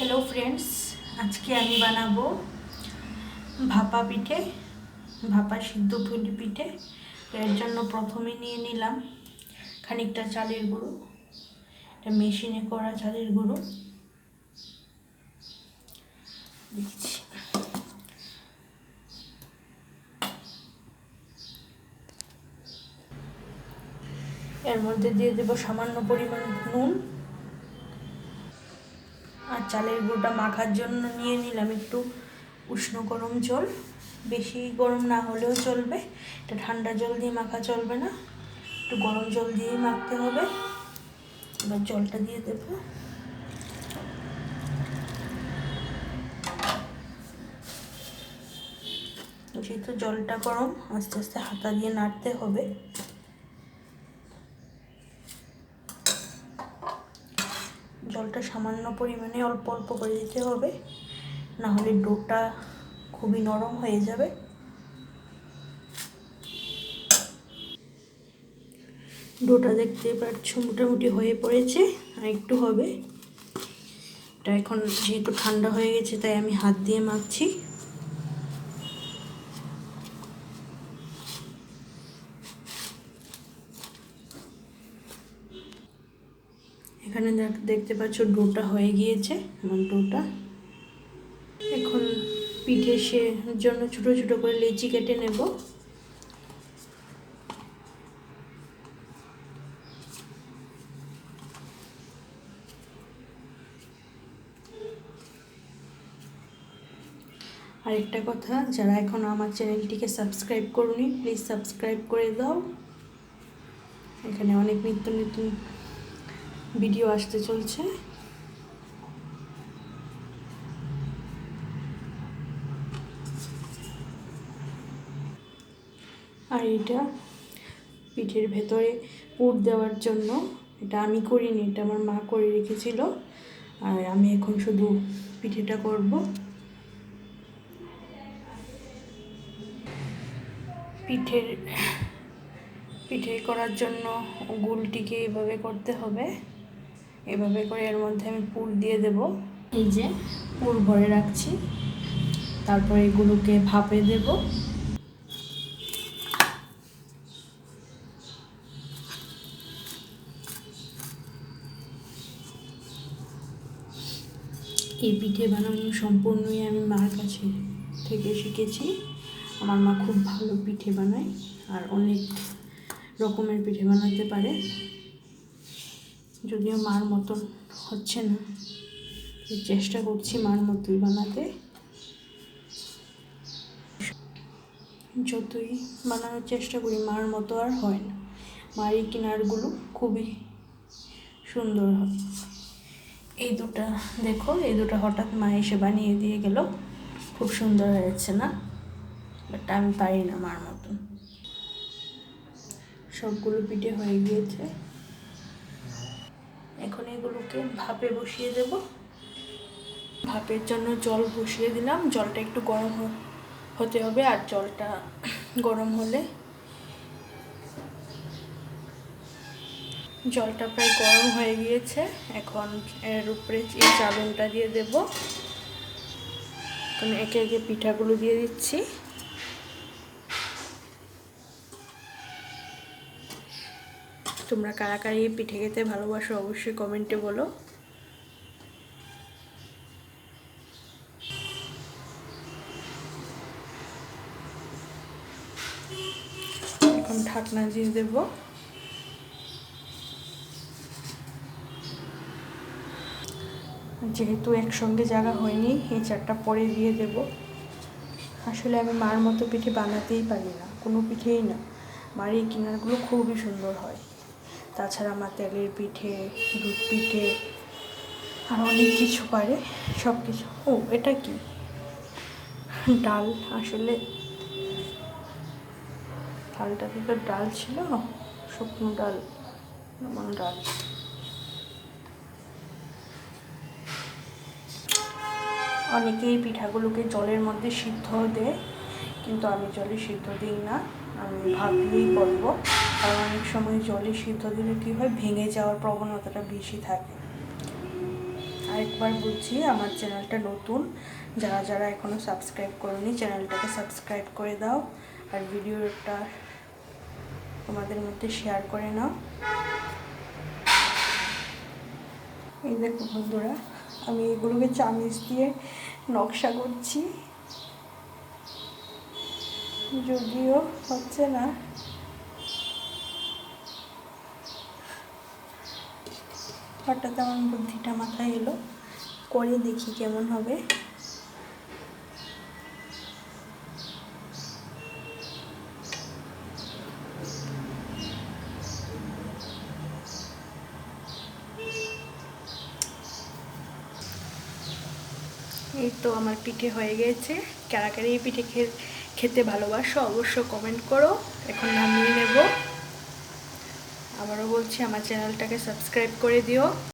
Hello friends আজকে আমি বানাবো ভাপা পিঠে ভাপা সিদ্ধ পুলি পিঠে। এর জন্য প্রথমে নিয়ে নিলাম খানিকটা চালের গুঁড়ো। এটা মেশিনে করা চালের গুঁড়ো। দিচ্ছি এর মধ্যে দিয়ে দেবো সামান্য পরিমাণ নুন। চালের গুঁড়োটা মাখার জন্য নিয়ে নিলাম একটু উষ্ণ গরম জল। বেশি গরম না হলেও চলবে। এটা ঠান্ডা জল দিয়ে মাখা চলবে না। একটু গরম জল দিয়েই মাখতে হবে। এবার জলটা দিয়ে দেব। যেহেতু জলটা গরম, আস্তে আস্তে হাতা দিয়ে নাড়তে হবে। জলটা সামান্য পরিমাণে অল্প অল্প করে দিতে হবে। না হলে ডোটা খুবই নরম হয়ে যাবে। ডোটা দেখতে পাচ্ছ মোটামুটি হয়ে পড়েছে, আর একটু হবে। এটা এখন যেহেতু ঠান্ডা হয়ে গেছে, তাই আমি হাত দিয়ে মাখছি। এখানে দেখতে পাচ্ছ ডোটা হয়ে গিয়েছে আমার ডোটা এখন পিঠে সে জন্য ছোট ছোট করে লেচি কেটে নেব। আরেকটা কথা, যারা এখন আমার চ্যানেলটিকে সাবস্ক্রাইব করুনি, প্লিজ সাবস্ক্রাইব করে দাও। এখানে অনেক নিত্য নতুন ভিডিও আসতে চলছে। আর এটা পিঠের ভেতরে পুর দেওয়ার জন্য। এটা আমি করিনি, এটা আমার মা করে রেখেছিল। আর আমি এখন শুধু পিঠেটা করব। পিঠের, পিঠে করার জন্য গুলটিকে এভাবে করতে হবে। এভাবে করে এর মধ্যে আমি পুর দিয়ে দেব। এই যে পুর ভরে রাখছি। তারপরে এগুলোকে ভাপে দেব। এই পিঠে বানানো সম্পূর্ণই আমি মার কাছে থেকে শিখেছি। আমার মা খুব ভালো পিঠে বানায় আর অনেক রকমের পিঠে বানাতে পারে। যদিও মার মতন হচ্ছে না চেষ্টা করছি মার মতোই বানাতে। যতই বানানোর চেষ্টা করি, মার মতো আর হয় না। মার কিনারগুলো খুবই সুন্দর হয়। এই দুটা, দেখো, এই দুটো হঠাৎ মা এসে বানিয়ে দিয়ে গেল। খুব সুন্দর হয়েছে না? বাট আমি পারি না মার মতন। সবগুলো পিঠে হয়ে গিয়েছে। এখন এগুলোকে ভাপে বসিয়ে দেব। ভাপের জন্য জল বসিয়ে দিলাম। জলটা একটু গরম হতে হবে আর জলটা গরম হলে জলটা প্রায় গরম হয়ে গিয়েছে। এখন এর উপরে এই চালনটা দিয়ে দেব। এখন একে একে পিঠাগুলো দিয়ে দিচ্ছি। তোমরা কারা কারা পিঠে খেতে ভালোবাসো অবশ্যই কমেন্টে বলো। এখন ঢাকনা দিয়ে দেব। যেহেতু একসঙ্গে জায়গা হয়নি, এই চারটা পরে দিয়ে দেব। আসলে আমি মার মতো পিঠে বানাতেই পারি না, কোনো পিঠেই না। মার এই কিনারগুলো খুবই সুন্দর হয়। তাছাড়া আমার তেলের পিঠে, দুধ পিঠে, আর অনেক কিছু পারে সব কিছু ও, এটা কি? ডাল, আসলে ডালটাতে তো ডাল ছিল? শুকনো ডাল, এমন ডাল। অনেকেই পিঠাগুলোকে জলের মধ্যে সিদ্ধ দেয়। কিন্তু আমি জলে সিদ্ধ দিই না, আমি ভাবলেই করব। কারণ অনেক সময় জলে সিদ্ধ দিলে কী হয়, ভেঙে যাওয়ার প্রবণতাটা বেশি থাকে। আর আরেকবার বলছি, আমার চ্যানেলটা নতুন, যারা যারা এখনও সাবস্ক্রাইব করনি, চ্যানেলটাকে সাবস্ক্রাইব করে দাও আর ভিডিওটা তোমাদের মধ্যে শেয়ার করে নাও। এই দেখো বন্ধুরা, আমি এগুলোকে চামিচ দিয়ে নকশা করছি। যদিও হচ্ছে না। হঠাৎ আমার বুদ্ধিটা মাথায় এলো। করে দেখি কেমন হবে। এই তো আমার পিঠে হয়ে গেছে। কারা কারা এই পিঠে খেতে ভালোবাসো অবশ্য কমেন্ট করো। এখন নামিয়ে নেব। আবারও বলছি, আমার চ্যানেলটাকে সাবস্ক্রাইব করে দিও।